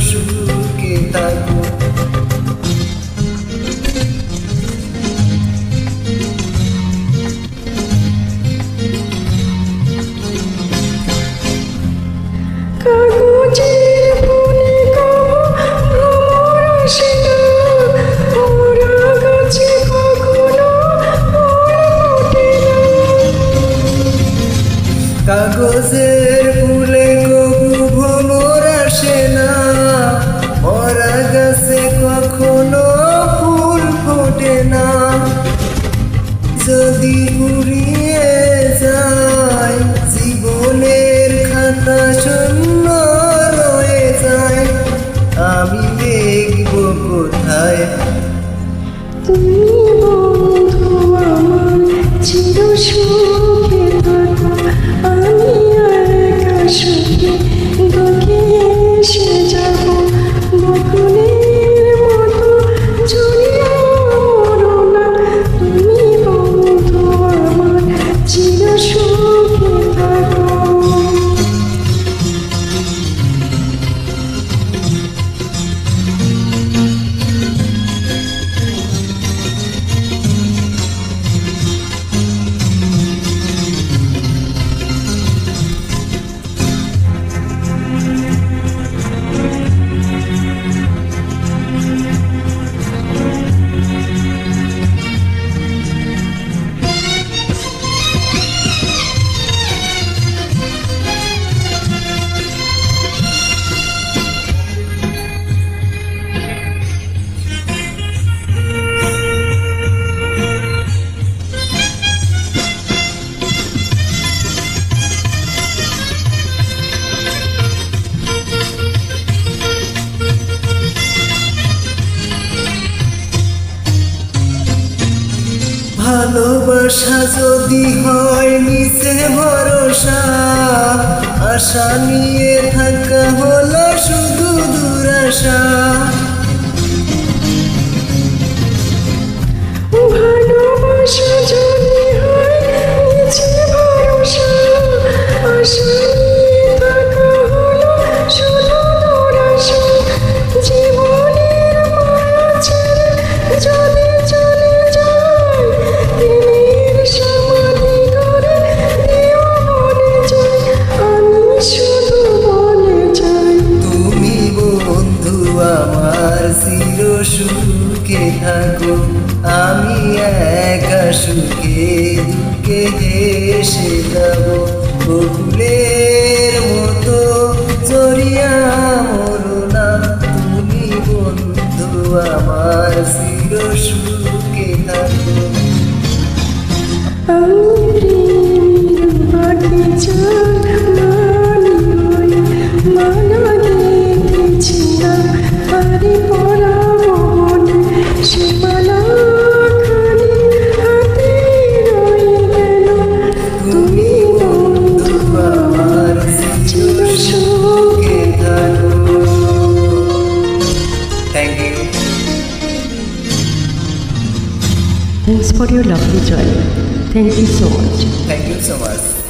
সুখে থাকো সুখে আমি একা সুখে ভালোবাসা যদি হয় নিচে ভরসা আশা নিয়ে থাকা হলো শুধু দুরাশা। আমার চির সুখে থাকো, আমি একা সুখে দুঃখে হেসে যাব। বকুলের মতো জড়িয়া মরো না, তুমি বন্ধু আমার চির সুখে থাকো। আমি প্রেমের Thanks for your lovely journey. Thank you so much. Thank you so much.